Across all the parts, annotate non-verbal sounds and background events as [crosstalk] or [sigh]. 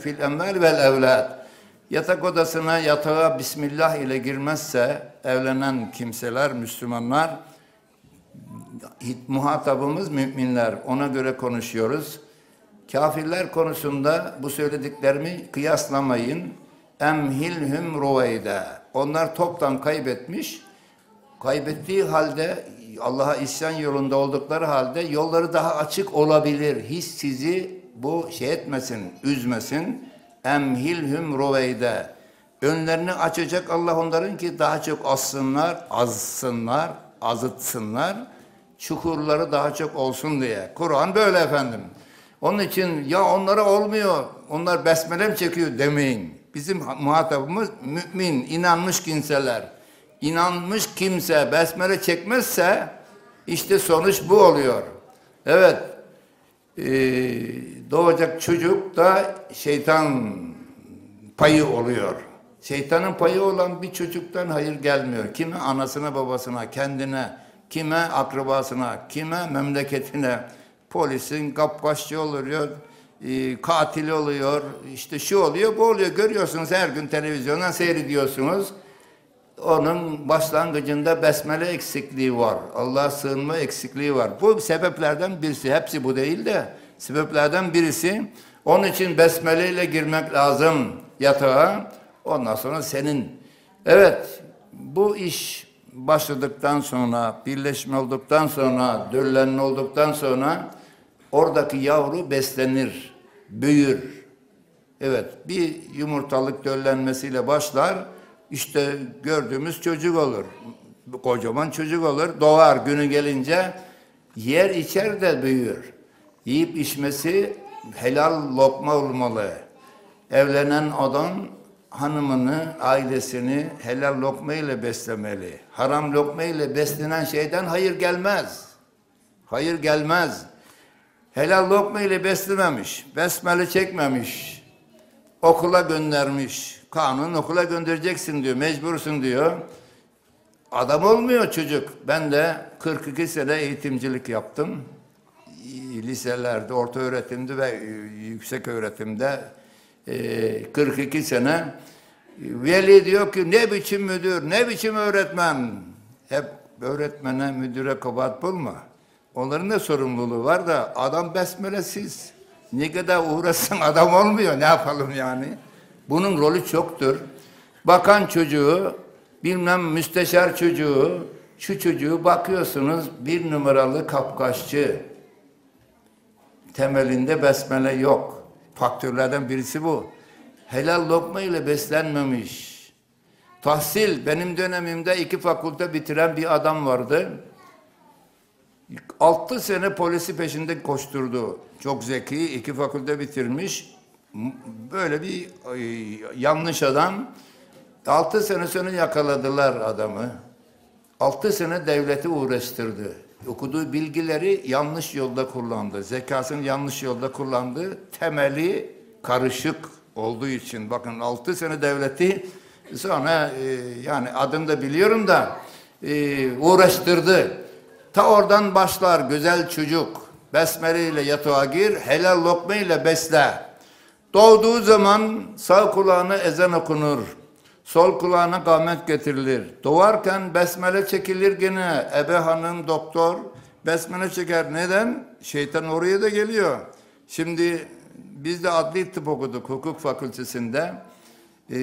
fil emval vel evlad. Yatak odasına yatağa Bismillah ile girmezse evlenen kimseler, Müslümanlar, muhatabımız müminler. Ona göre konuşuyoruz. Kafirler konusunda bu söylediklerimi kıyaslamayın. Emhilhum ruveyde. Onlar toptan kaybetmiş. Kaybettiği halde Allah'a isyan yolunda oldukları halde yolları daha açık olabilir. Hiç sizi bu şey etmesin, üzmesin. Emhilhum ruveyde. Önlerini açacak Allah onların ki daha çok azsınlar, azsınlar, azıtsınlar. Çukurları daha çok olsun diye. Kur'an böyle efendim. Onun için ya onlara olmuyor, onlar besmele mi çekiyor demeyin. Bizim muhatabımız mümin, inanmış kimseler. İnanmış kimse besmele çekmezse işte sonuç bu oluyor. Evet, ee, doğacak çocuk da şeytan payı oluyor. Şeytanın payı olan bir çocuktan hayır gelmiyor. Kime anasına babasına, kendine, kime akrabasına, kime memleketine. Polisin kapkaççı oluyor, e, katil oluyor, işte şu oluyor, bu oluyor. Görüyorsunuz her gün televizyondan seyrediyorsunuz. Onun başlangıcında besmele eksikliği var. Allah'a sığınma eksikliği var. Bu sebeplerden birisi. Hepsi bu değil de sebeplerden birisi. Onun için besmele ile girmek lazım yatağa. Ondan sonra senin. Evet bu iş başladıktan sonra, birleşme olduktan sonra, döllenme olduktan sonra oradaki yavru beslenir, büyür. Evet, bir yumurtalık döllenmesiyle başlar. İşte gördüğümüz çocuk olur. Kocaman çocuk olur. Doğar günü gelince yer içer de büyür. Yiyip içmesi helal lokma olmalı. Evlenen adam hanımını, ailesini helal lokma ile beslemeli. Haram lokma ile beslenen şeyden hayır gelmez. Hayır gelmez. Helal lokma ile beslememiş, besmele çekmemiş, okula göndermiş. Kanun okula göndereceksin diyor, mecbursun diyor. Adam olmuyor çocuk. Ben de 42 sene eğitimcilik yaptım. Liselerde, orta öğretimde ve yüksek öğretimde e, 42 sene. Veli diyor ki ne biçim müdür, ne biçim öğretmen. Hep öğretmene, müdüre kabahat bulma. Onların da sorumluluğu var da adam besmelesiz. Ne kadar uğraşsın [laughs] adam olmuyor. Ne yapalım yani? Bunun rolü çoktur. Bakan çocuğu, bilmem müsteşar çocuğu, şu çocuğu bakıyorsunuz bir numaralı kapkaççı. Temelinde besmele yok. Faktörlerden birisi bu. Helal lokma ile beslenmemiş. Tahsil, benim dönemimde iki fakülte bitiren bir adam vardı. Altı sene polisi peşinde koşturdu. Çok zeki, iki fakülte bitirmiş. Böyle bir yanlış adam. Altı sene sonra yakaladılar adamı. Altı sene devleti uğraştırdı. Okuduğu bilgileri yanlış yolda kullandı. Zekasını yanlış yolda kullandı. Temeli karışık olduğu için. Bakın altı sene devleti sonra e, yani adını da biliyorum da e, uğraştırdı. Ta oradan başlar güzel çocuk. Besmele ile yatağa gir, helal lokma ile besle. Doğduğu zaman sağ kulağına ezan okunur. Sol kulağına kâmet getirilir. Doğarken besmele çekilir gene. Ebe hanım, doktor besmele çeker. Neden? Şeytan oraya da geliyor. Şimdi biz de adli tıp okuduk hukuk fakültesinde. Ee,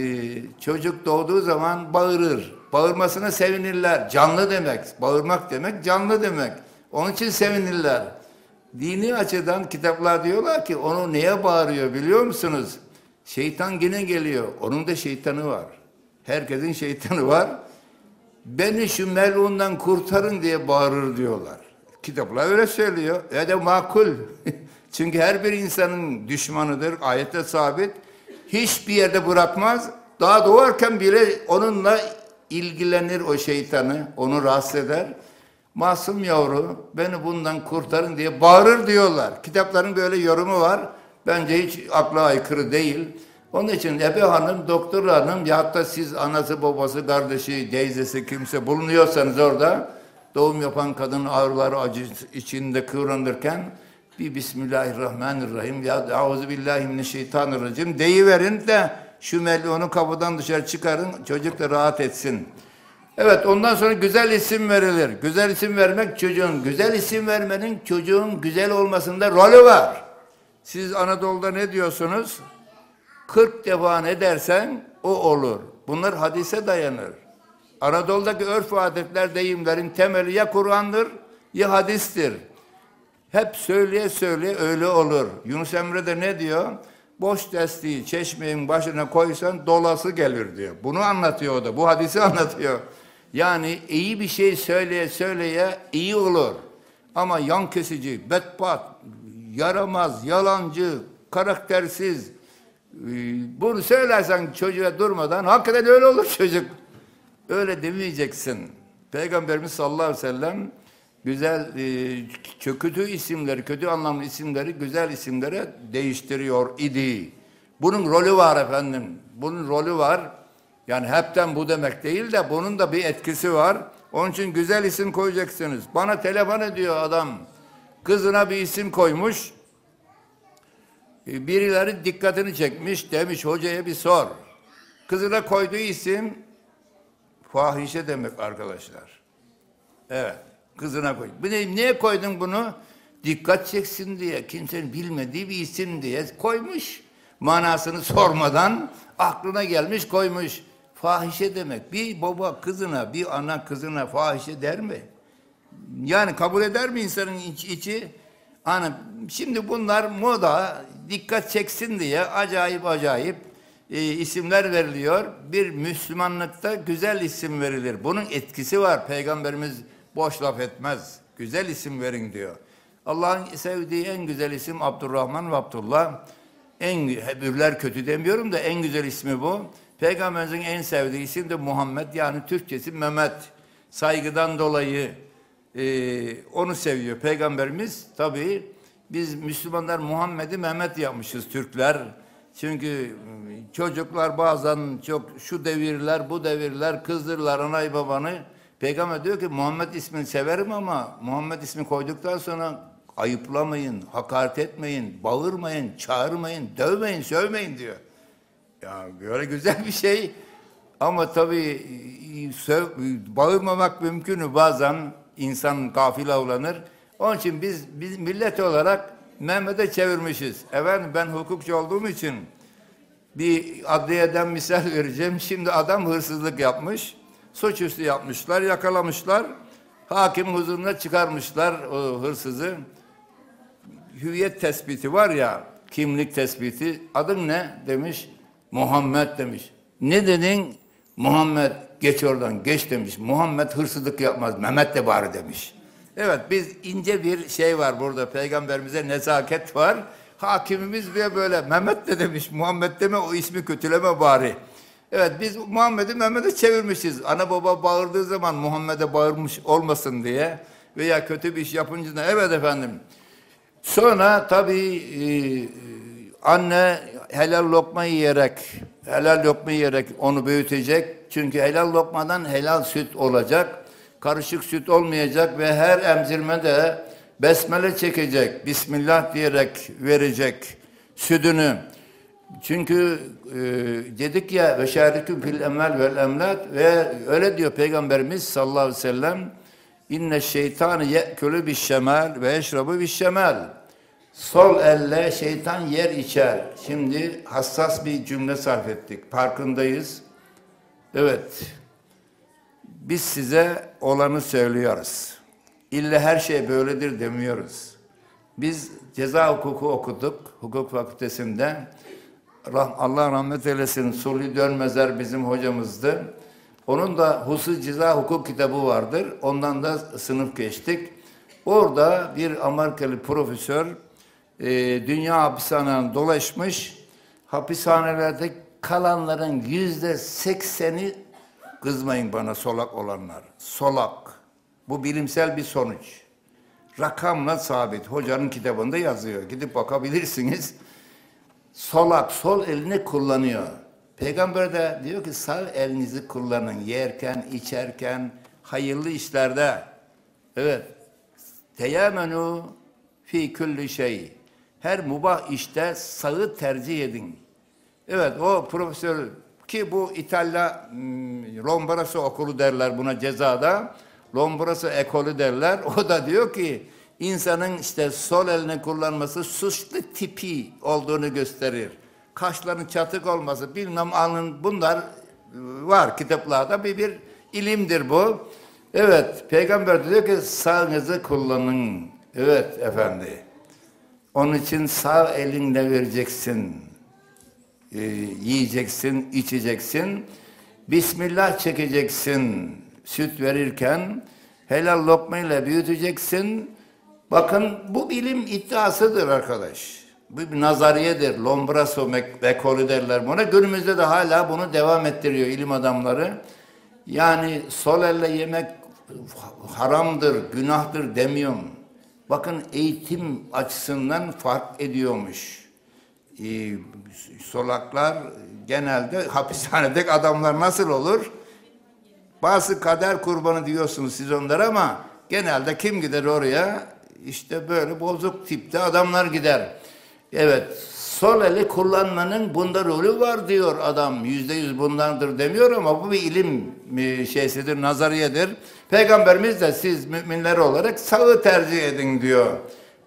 çocuk doğduğu zaman bağırır. Bağırmasına sevinirler. Canlı demek. Bağırmak demek canlı demek. Onun için sevinirler. Dini açıdan kitaplar diyorlar ki onu neye bağırıyor biliyor musunuz? Şeytan yine geliyor. Onun da şeytanı var. Herkesin şeytanı var. Beni şu melundan kurtarın diye bağırır diyorlar. Kitaplar öyle söylüyor. Ya da makul. [laughs] Çünkü her bir insanın düşmanıdır. Ayette sabit. Hiçbir yerde bırakmaz. Daha doğarken bile onunla ilgilenir o şeytanı. Onu rahatsız eder. Masum yavru beni bundan kurtarın diye bağırır diyorlar. Kitapların böyle yorumu var. Bence hiç akla aykırı değil. Onun için Ebe Hanım, Doktor Hanım ya da siz anası, babası, kardeşi, teyzesi kimse bulunuyorsanız orada doğum yapan kadın ağrıları acı içinde kıvranırken bir Bismillahirrahmanirrahim ya Euzu billahi mineşşeytanirracim deyiverin de şu melunu kapıdan dışarı çıkarın çocuk da rahat etsin. Evet ondan sonra güzel isim verilir. Güzel isim vermek çocuğun, güzel isim vermenin çocuğun güzel olmasında rolü var. Siz Anadolu'da ne diyorsunuz? 40 defa ne dersen o olur. Bunlar hadise dayanır. Anadolu'daki örf ve adetler, deyimlerin temeli ya Kur'an'dır ya hadistir. Hep söyleye söyleye öyle olur. Yunus Emre de ne diyor? Boş destiği çeşmenin başına koysan dolası gelir diyor. Bunu anlatıyor o da. Bu hadisi [laughs] anlatıyor. Yani iyi bir şey söyleye söyleye iyi olur. Ama yan kesici, bedbat, yaramaz, yalancı, karaktersiz. E, Bunu söylersen çocuğa durmadan hakikaten öyle olur çocuk. Öyle demeyeceksin. Peygamberimiz sallallahu aleyhi ve sellem güzel e, kötü isimleri, kötü anlamlı isimleri güzel isimlere değiştiriyor idi. Bunun rolü var efendim. Bunun rolü var. Yani hepten bu demek değil de bunun da bir etkisi var. Onun için güzel isim koyacaksınız. Bana telefon ediyor adam. Kızına bir isim koymuş. Birileri dikkatini çekmiş. Demiş hocaya bir sor. Kızına koyduğu isim fahişe demek arkadaşlar. Evet. Kızına koy. Bir de niye koydun bunu? Dikkat çeksin diye. Kimsenin bilmediği bir isim diye koymuş. Manasını sormadan aklına gelmiş koymuş. Fahişe demek. Bir baba kızına, bir ana kızına fahişe der mi? Yani kabul eder mi insanın iç, içi? Hani şimdi bunlar moda dikkat çeksin diye acayip acayip e, isimler veriliyor. Bir Müslümanlıkta güzel isim verilir. Bunun etkisi var. Peygamberimiz boş laf etmez. Güzel isim verin diyor. Allah'ın sevdiği en güzel isim Abdurrahman ve Abdullah. En öbürler kötü demiyorum da en güzel ismi bu. Peygamberimizin en sevdiği isim de Muhammed yani Türkçesi Mehmet. Saygıdan dolayı e, onu seviyor Peygamberimiz. Tabii biz Müslümanlar Muhammed'i Mehmet yapmışız Türkler. Çünkü e, çocuklar bazen çok şu devirler, bu devirler kızdırırlar anayı babanı. Peygamber diyor ki Muhammed ismini severim ama Muhammed ismi koyduktan sonra ayıplamayın, hakaret etmeyin, bağırmayın, çağırmayın, dövmeyin, sövmeyin diyor. Ya böyle güzel bir şey ama tabii e, söv, bağırmamak mümkün bazen insan gafil avlanır. Onun için biz, biz millet olarak Mehmet'e çevirmişiz. Efendim ben hukukçu olduğum için bir adliyeden misal [laughs] vereceğim. Şimdi adam hırsızlık yapmış. Suçüstü yapmışlar, yakalamışlar. Hakim huzuruna çıkarmışlar o hırsızı. Hüviyet tespiti var ya, kimlik tespiti. Adın ne? Demiş. Muhammed demiş. Ne dedin? Muhammed geç oradan geç demiş. Muhammed hırsızlık yapmaz. Mehmet de bari demiş. Evet biz ince bir şey var burada. Peygamberimize nezaket var. Hakimimiz bir böyle Mehmet de demiş. Muhammed deme o ismi kötüleme bari. Evet biz Muhammed'i Mehmet'e çevirmişiz. Ana baba bağırdığı zaman Muhammed'e bağırmış olmasın diye veya kötü bir iş yapınca da evet efendim. Sonra tabii e, anne helal lokma yiyerek, helal lokma yiyerek onu büyütecek. Çünkü helal lokmadan helal süt olacak. Karışık süt olmayacak ve her emzirme de besmele çekecek. Bismillah diyerek verecek sütünü. Çünkü e, dedik ya ve şerikü fil emel vel emlat ve öyle diyor Peygamberimiz sallallahu aleyhi ve sellem inne şeytanı ye'külü bis şemel ve eşrabu bis şemel. Sol elle şeytan yer içer. Şimdi hassas bir cümle sarf ettik. Farkındayız. Evet. Biz size olanı söylüyoruz. İlle her şey böyledir demiyoruz. Biz ceza hukuku okuduk hukuk fakültesinde. Allah rahmet eylesin. Sulhi Dönmezer bizim hocamızdı. Onun da husus ceza hukuk kitabı vardır. Ondan da sınıf geçtik. Orada bir Amerikalı profesör e, dünya hapishaneden dolaşmış. Hapishanelerde kalanların yüzde sekseni kızmayın bana solak olanlar. Solak. Bu bilimsel bir sonuç. Rakamla sabit. Hocanın kitabında yazıyor. Gidip bakabilirsiniz. Solak, sol elini kullanıyor. Peygamber de diyor ki sağ elinizi kullanın. Yerken, içerken, hayırlı işlerde. Evet. Teyamenu fi kulli şey. Her mubah işte sağı tercih edin. Evet o profesör ki bu İtalya hmm, Lombroso okulu derler buna cezada. Lombroso ekolü derler. [laughs] O da diyor ki insanın işte sol elini kullanması suçlu tipi olduğunu gösterir. Kaşların çatık olması bilmem alın bunlar var kitaplarda bir bir ilimdir bu. Evet peygamber diyor ki sağınızı kullanın. Evet efendi. Onun için sağ elinle vereceksin. Ee, yiyeceksin, içeceksin. Bismillah çekeceksin. Süt verirken helal lokmayla büyüteceksin. Bakın bu bilim iddiasıdır arkadaş. Bu bir nazariyedir. Lombraso ekolü derler buna. Günümüzde de hala bunu devam ettiriyor ilim adamları. Yani sol elle yemek haramdır, günahtır demiyorum. Bakın eğitim açısından fark ediyormuş. Ee, solaklar genelde hapishanedeki adamlar nasıl olur? Bazı kader kurbanı diyorsunuz siz onlara ama genelde kim gider oraya? İşte böyle bozuk tipte adamlar gider. Evet, sol eli kullanmanın bunda rolü var diyor adam. Yüzde yüz bundandır demiyor ama bu bir ilim şeysidir, nazariyedir. Peygamberimiz de siz müminler olarak sağı tercih edin diyor.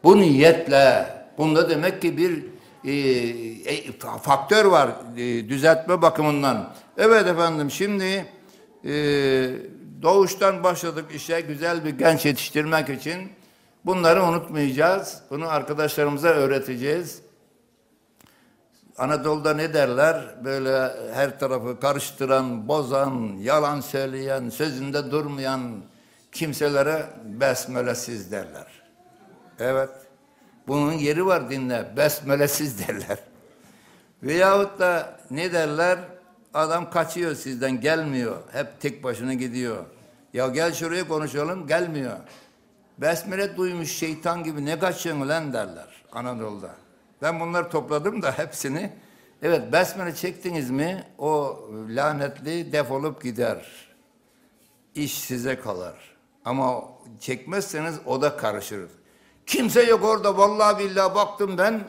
Bu niyetle, bunda demek ki bir e, e, faktör var e, düzeltme bakımından. Evet efendim şimdi e, doğuştan başladık işe güzel bir genç yetiştirmek için. Bunları unutmayacağız. Bunu arkadaşlarımıza öğreteceğiz. Anadolu'da ne derler? Böyle her tarafı karıştıran, bozan, yalan söyleyen, sözünde durmayan kimselere besmelesiz derler. Evet. Bunun yeri var dinle. Besmelesiz [laughs] derler. Veyahut da ne derler? Adam kaçıyor sizden, gelmiyor. Hep tek başına gidiyor. Ya gel şuraya konuşalım, gelmiyor. Besmele duymuş şeytan gibi ne kaçıyorsun lan derler Anadolu'da. Ben bunları topladım da hepsini. Evet besmele çektiniz mi o lanetli defolup gider. İş size kalır. Ama çekmezseniz o da karışır. Kimse yok orada vallahi billahi baktım ben.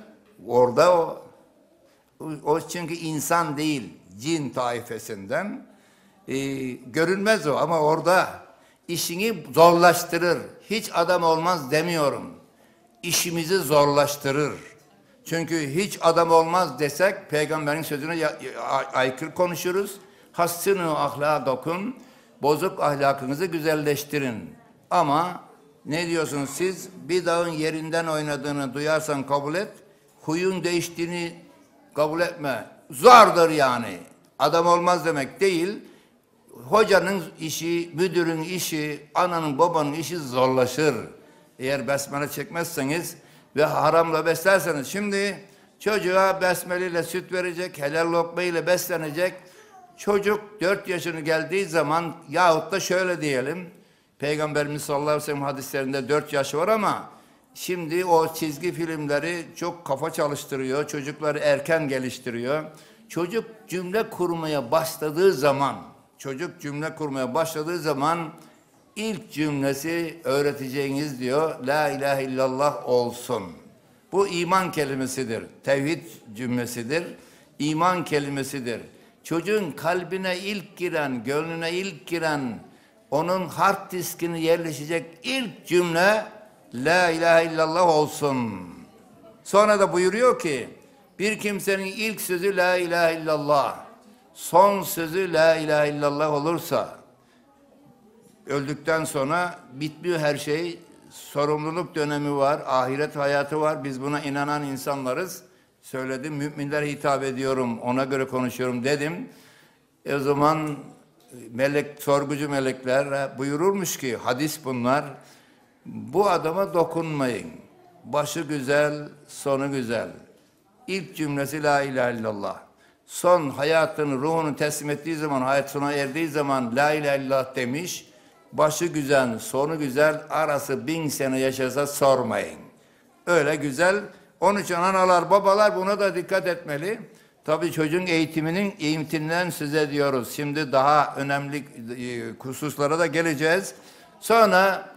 Orada o. O çünkü insan değil cin taifesinden. Ee, görünmez o ama orada işini zorlaştırır. Hiç adam olmaz demiyorum. İşimizi zorlaştırır. Çünkü hiç adam olmaz desek peygamberin sözüne aykırı konuşuruz. Hassını ahlakakun, bozuk ahlakınızı güzelleştirin. Ama ne diyorsunuz siz? Bir dağın yerinden oynadığını duyarsan kabul et. Huyun değiştiğini kabul etme. Zordur yani. Adam olmaz demek değil. Hocanın işi, müdürün işi, ananın babanın işi zorlaşır. Eğer besmele çekmezseniz ve haramla beslerseniz. Şimdi çocuğa besmeleyle süt verecek, helal lokma ile beslenecek. Çocuk dört yaşını geldiği zaman yahut da şöyle diyelim. Peygamberimiz sallallahu aleyhi ve sellem hadislerinde dört yaş var ama şimdi o çizgi filmleri çok kafa çalıştırıyor. Çocukları erken geliştiriyor. Çocuk cümle kurmaya başladığı zaman, çocuk cümle kurmaya başladığı zaman ilk cümlesi öğreteceğiniz diyor. La ilahe illallah olsun. Bu iman kelimesidir. Tevhid cümlesidir. İman kelimesidir. Çocuğun kalbine ilk giren, gönlüne ilk giren, onun hard diskini yerleşecek ilk cümle La ilahe illallah olsun. Sonra da buyuruyor ki bir kimsenin ilk sözü La ilahe illallah, son sözü La ilahe illallah olursa öldükten sonra bitmiyor her şey. Sorumluluk dönemi var, ahiret hayatı var. Biz buna inanan insanlarız. Söyledim, müminlere hitap ediyorum, ona göre konuşuyorum dedim. E o zaman melek, sorgucu melekler buyururmuş ki, hadis bunlar, bu adama dokunmayın. Başı güzel, sonu güzel. İlk cümlesi la ilahe illallah. Son hayatını, ruhunu teslim ettiği zaman, hayat sona erdiği zaman la ilahe illallah demiş başı güzel, sonu güzel, arası bin sene yaşasa sormayın. Öyle güzel. Onun için analar, babalar buna da dikkat etmeli. Tabii çocuğun eğitiminin eğitiminden size diyoruz. Şimdi daha önemli e, hususlara da geleceğiz. Sonra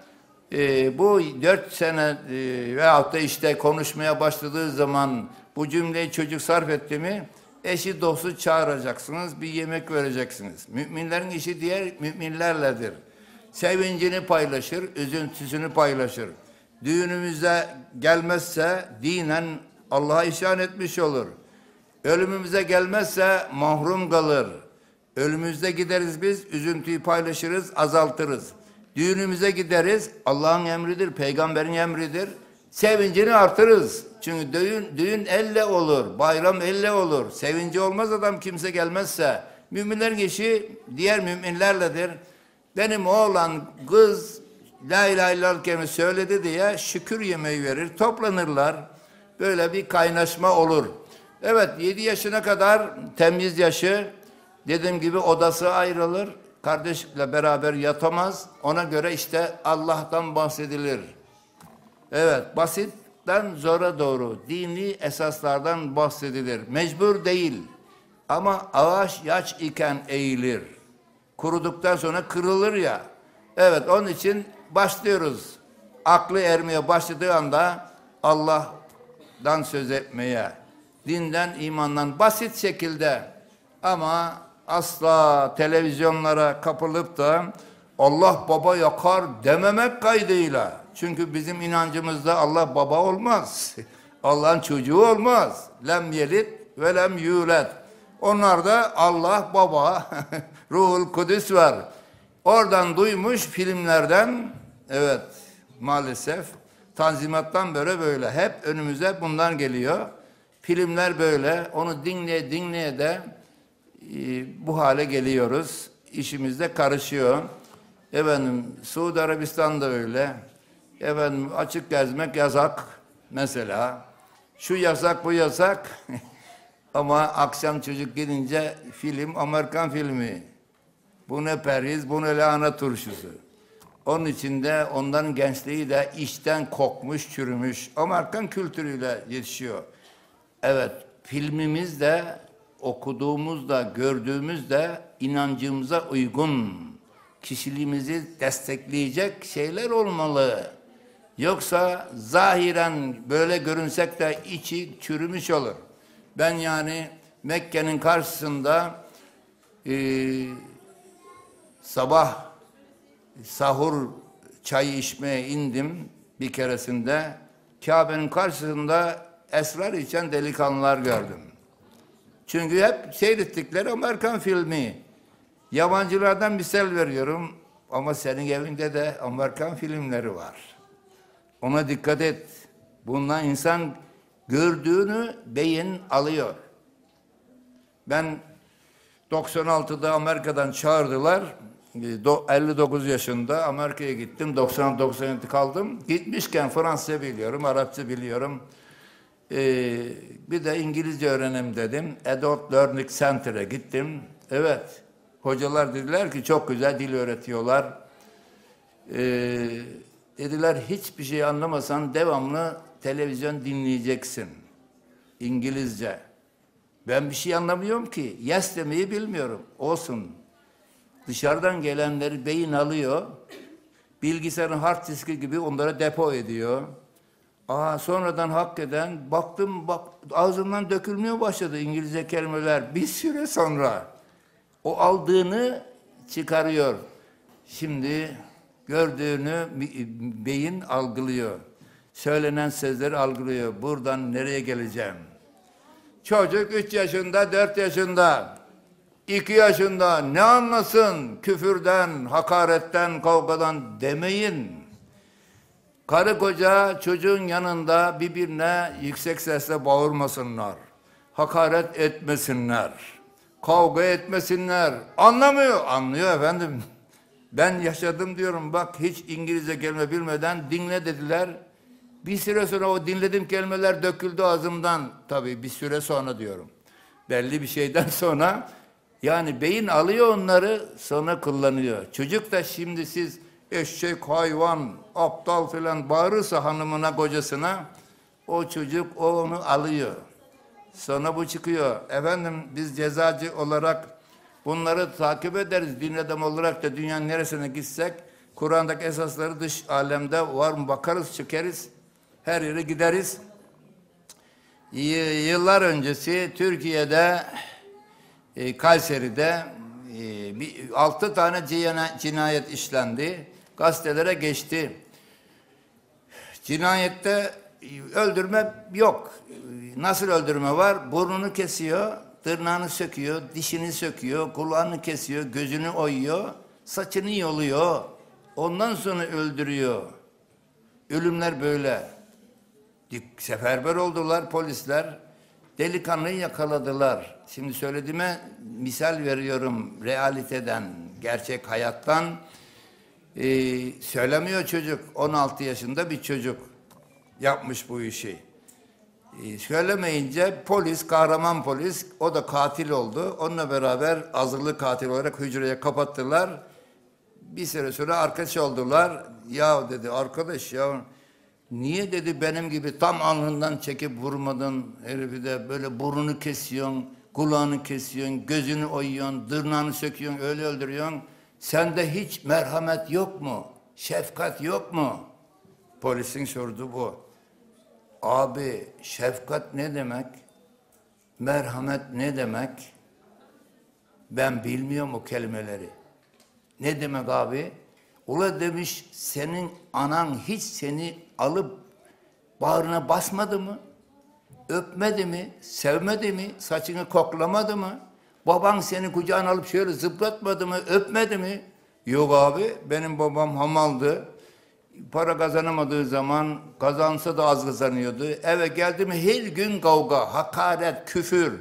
e, bu dört sene e, veyahut da işte konuşmaya başladığı zaman bu cümleyi çocuk sarf etti mi eşi dostu çağıracaksınız, bir yemek vereceksiniz. Müminlerin işi diğer müminlerledir. Sevincini paylaşır, üzüntüsünü paylaşır. Düğünümüze gelmezse dinen Allah'a isyan etmiş olur. Ölümümüze gelmezse mahrum kalır. Ölümümüzde gideriz biz, üzüntüyü paylaşırız, azaltırız. Düğünümüze gideriz, Allah'ın emridir, peygamberin emridir. Sevincini artırırız. Çünkü düğün, düğün elle olur, bayram elle olur. Sevinci olmaz adam kimse gelmezse. Müminlerin işi diğer müminlerledir. Benim oğlan, kız La ilahe illallah kelimesi söyledi diye şükür yemeği verir, toplanırlar. Böyle bir kaynaşma olur. Evet 7 yaşına kadar temiz yaşı dediğim gibi odası ayrılır. Kardeşle beraber yatamaz. Ona göre işte Allah'tan bahsedilir. Evet basitten zora doğru dini esaslardan bahsedilir. Mecbur değil. Ama ağaç yaş iken eğilir. Kuruduktan sonra kırılır ya. Evet onun için başlıyoruz. Aklı ermeye başladığı anda Allah'dan söz etmeye, dinden, imandan basit şekilde ama asla televizyonlara kapılıp da Allah baba yakar dememek kaydıyla. Çünkü bizim inancımızda Allah baba olmaz. [laughs] Allah'ın çocuğu olmaz. Lem yelit ve lem yulet. Onlarda Allah baba, [laughs] ruhul kudüs var. Oradan duymuş filmlerden, evet maalesef tanzimattan böyle böyle hep önümüze bunlar geliyor. Filmler böyle, onu dinleye dinleye de e, bu hale geliyoruz. İşimizde karışıyor. Efendim Suudi Arabistan'da öyle. Efendim açık gezmek yasak mesela. Şu yasak bu yasak. [laughs] Ama akşam çocuk gidince film Amerikan filmi. Bu ne periz, bu ne lahana turşusu. Onun içinde onların gençliği de işten kokmuş, çürümüş. Amerikan kültürüyle yetişiyor. Evet, filmimiz de, okuduğumuz da, gördüğümüz de inancımıza uygun, kişiliğimizi destekleyecek şeyler olmalı. Yoksa zahiren böyle görünsek de içi çürümüş olur. Ben yani Mekke'nin karşısında e, sabah sahur çay içmeye indim bir keresinde. Kabe'nin karşısında esrar içen delikanlılar gördüm. Çünkü hep seyrettikleri Amerikan filmi. Yabancılardan misal veriyorum ama senin evinde de Amerikan filmleri var. Ona dikkat et. Bundan insan gördüğünü beyin alıyor. Ben 96'da Amerika'dan çağırdılar. 59 yaşında Amerika'ya gittim. 90-97 kaldım. Gitmişken Fransızca biliyorum, Arapça biliyorum. Ee, bir de İngilizce öğrenim dedim. Adult Learning Center'a gittim. Evet, hocalar dediler ki çok güzel dil öğretiyorlar. Ee, dediler hiçbir şey anlamasan devamlı televizyon dinleyeceksin. İngilizce. Ben bir şey anlamıyorum ki. Yes demeyi bilmiyorum. Olsun. Dışarıdan gelenleri beyin alıyor. Bilgisayarın hard diski gibi onlara depo ediyor. Aa, sonradan hakikaten baktım bak ağzımdan dökülmeye başladı İngilizce kelimeler bir süre sonra. O aldığını çıkarıyor. Şimdi gördüğünü beyin algılıyor. Söylenen sözleri algılıyor. Buradan nereye geleceğim? Çocuk üç yaşında, dört yaşında, iki yaşında ne anlasın küfürden, hakaretten, kavgadan demeyin. Karı koca çocuğun yanında birbirine yüksek sesle bağırmasınlar. Hakaret etmesinler. Kavga etmesinler. Anlamıyor. Anlıyor efendim. Ben yaşadım diyorum bak hiç İngilizce kelime bilmeden dinle dediler. Bir süre sonra o dinlediğim kelimeler döküldü ağzımdan. Tabii bir süre sonra diyorum. Belli bir şeyden [laughs] sonra yani beyin alıyor onları sonra kullanıyor. Çocuk da şimdi siz eşek, hayvan, aptal filan bağırırsa hanımına, kocasına o çocuk o onu alıyor. Sonra bu çıkıyor. Efendim biz cezacı olarak bunları takip ederiz. Din adam olarak da dünyanın neresine gitsek Kur'an'daki esasları dış alemde var mı bakarız, çekeriz. Her yere gideriz. Y- Yıllar öncesi Türkiye'de e, Kayseri'de e, bir, altı tane cina- cinayet işlendi. Gazetelere geçti. Cinayette öldürme yok. Nasıl öldürme var? Burnunu kesiyor, tırnağını söküyor, dişini söküyor, kulağını kesiyor, gözünü oyuyor, saçını yoluyor. Ondan sonra öldürüyor. Ölümler böyle. Seferber oldular polisler. Delikanlıyı yakaladılar. Şimdi söylediğime misal veriyorum realiteden, gerçek hayattan. Ee, söylemiyor çocuk. 16 yaşında bir çocuk yapmış bu işi. Ee, söylemeyince polis, kahraman polis, o da katil oldu. Onunla beraber azılı katil olarak hücreye kapattılar. Bir süre sonra arkadaş oldular. Ya dedi arkadaş ya niye dedi benim gibi tam alnından çekip vurmadın herifi de böyle burnunu kesiyorsun, kulağını kesiyorsun, gözünü oyuyorsun, dırnağını söküyorsun, öyle öldürüyorsun. Sende hiç merhamet yok mu? Şefkat yok mu? Polisin sorduğu bu. Abi şefkat ne demek? Merhamet ne demek? Ben bilmiyorum o kelimeleri. Ne demek abi? Ula demiş senin anan hiç seni alıp bağrına basmadı mı? Öpmedi mi? Sevmedi mi? Saçını koklamadı mı? Baban seni kucağına alıp şöyle zıplatmadı mı? Öpmedi mi? Yok abi benim babam hamaldı. Para kazanamadığı zaman kazansa da az kazanıyordu. Eve geldi mi her gün kavga, hakaret, küfür.